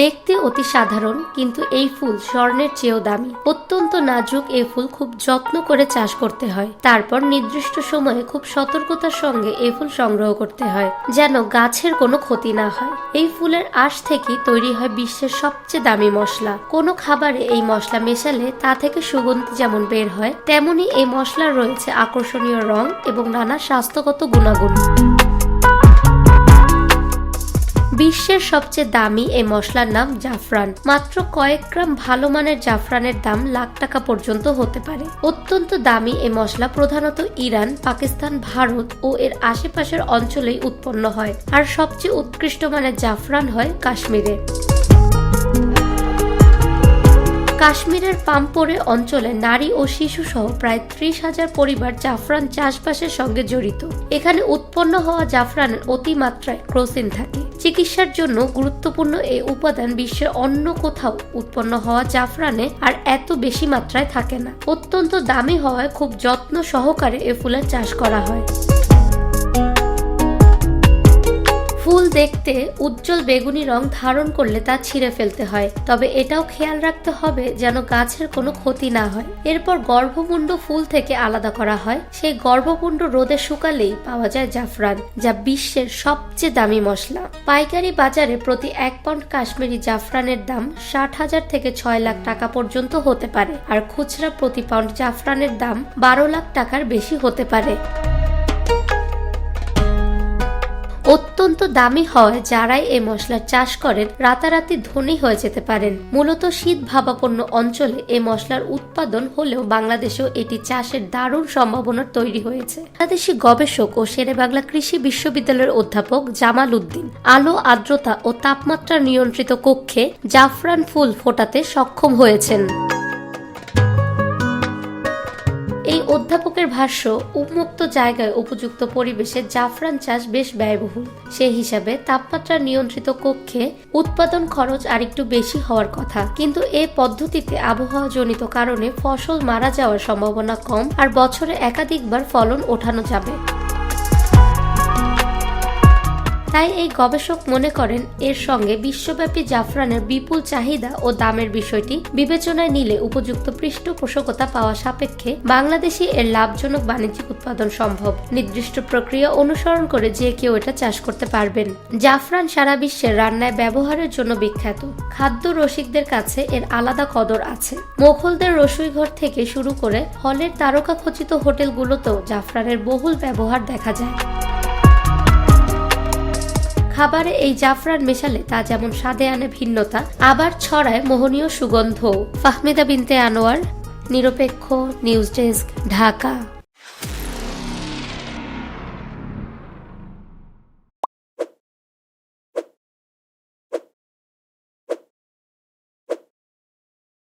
দেখতে অতি সাধারণ, কিন্তু এই ফুল স্বর্ণের চেয়েও দামি। অত্যন্ত নাজুক এই ফুল খুব যত্ন করে চাষ করতে হয়। তারপর নির্দিষ্ট সময়ে খুব সতর্কতার সঙ্গে এই ফুল সংগ্রহ করতে হয়, যেন গাছের কোনো ক্ষতি না হয়। এই ফুলের আঁশ থেকে তৈরি হয় বিশ্বের সবচেয়ে দামি মশলা। কোনো খাবারে এই মশলা মেশালে তা থেকে সুগন্ধি যেমন বের হয়, তেমনি এই মশলার রয়েছে আকর্ষণীয় রং এবং নানা স্বাস্থ্যগত গুণাগুণ। বিশ্বের সবচেয়ে দামি এই মশলার নাম জাফরান। মাত্র কয়েক গ্রাম ভালো মানের জাফরানের দাম লাখ টাকা পর্যন্ত হতে পারে। অত্যন্ত দামি এই মশলা প্রধানত ইরান, পাকিস্তান, ভারত ও এর আশেপাশের অঞ্চলেই উৎপন্ন হয় আর সবচেয়ে উৎকৃষ্ট মানের জাফরান হয় কাশ্মীরে কাশ্মীরের পাম্পোরে অঞ্চলে নারী ও শিশু সহ প্রায় ত্রিশ হাজার পরিবার জাফরান চাষবাসের সঙ্গে জড়িত। এখানে উৎপন্ন হওয়া জাফরানের অতিমাত্রায় ক্রোসিন থাকে। চিকিৎসার জন্য গুরুত্বপূর্ণ এই উপাদান বিশ্বের অন্য কোথাও উৎপন্ন হওয়া জাফরানে আর এত বেশি মাত্রায় থাকে না। অত্যন্ত দামি হওয়ায় খুব যত্ন সহকারে এ ফুলের চাষ করা হয়। ফুল দেখতে উজ্জ্বল বেগুনি রং ধারণ করলে তা ছিঁড়ে ফেলতে হয়। তবে এটাও খেয়াল রাখতে হবে যেন গাছের কোনো ক্ষতি না হয়। এরপর গর্ভমুণ্ড ফুল থেকে আলাদা করা হয়। সেই গর্ভপুণ্ড রোদে শুকালেই পাওয়া যায় জাফরান, যা বিশ্বের সবচেয়ে দামি মশলা। পাইকারি বাজারে প্রতি এক পাউন্ড কাশ্মীরি জাফরানের দাম ষাট হাজার থেকে ছয় লাখ টাকা পর্যন্ত হতে পারে। আর খুচরা প্রতি পাউন্ড জাফরানের দাম বারো লাখ টাকার বেশি হতে পারে। অত্যন্ত দামি হওয়ায় যারাই এই মশলার চাষ করেন। রাতারাতি ধনী হয়ে যেতে পারেন। মূলত শীত ভাবাপন্ন অঞ্চলে এই মশলার উৎপাদন হলেও বাংলাদেশেও এটি চাষের দারুণ সম্ভাবনা তৈরি হয়েছে। বাংলাদেশি গবেষক ও শেরে বাংলা কৃষি বিশ্ববিদ্যালয়ের অধ্যাপক জামাল উদ্দিন আলো, আর্দ্রতা ও তাপমাত্রা নিয়ন্ত্রিত কক্ষে জাফরান ফুল ফোটাতে সক্ষম হয়েছেন। অধ্যাপকের ভাষ্য, উন্মুক্ত জায়গায় উপযুক্ত পরিবেশে জাফরান চাষ বেশ ব্যয়বহুল। সেই হিসাবে তাপমাত্রা নিয়ন্ত্রিত কক্ষে উৎপাদন খরচ আরেকটু বেশি হওয়ার কথা। কিন্তু এ পদ্ধতিতে আবহাওয়াজনিত কারণে ফসল মারা যাওয়ার সম্ভাবনা কম আর বছরে একাধিকবার ফলন ওঠানো যাবে। তাই এই গবেষক মনে করেন এর সঙ্গে বিশ্বব্যাপী জাফরানের বিপুল চাহিদা ও দামের বিষয়টি বিবেচনায় নিলে উপযুক্ত পৃষ্ঠপোষকতা পাওয়া সাপেক্ষে বাংলাদেশে এর লাভজনক বাণিজ্যিক উৎপাদন সম্ভব। নির্দিষ্ট প্রক্রিয়া অনুসরণ করে যে কেউ এটা চাষ করতে পারবেন। জাফরান সারা বিশ্বের রান্নায় ব্যবহারের জন্য বিখ্যাত। খাদ্য রসিকদের কাছে এর আলাদা কদর আছে। মোঘলদের রসুইঘর থেকে শুরু করে হলের তারকা খচিত হোটেলগুলোতেও জাফরানের বহুল ব্যবহার দেখা যায়। খাবারে এই জাফরান মেশালে তা যেমন স্বাদে আনে ভিন্নতা, আবার ছড়ায় মোহনীয় সুগন্ধ ফাহমিদা বিনতে আনোয়ার, নিরপেক্ষ, নিউজ ডেস্ক, ঢাকা।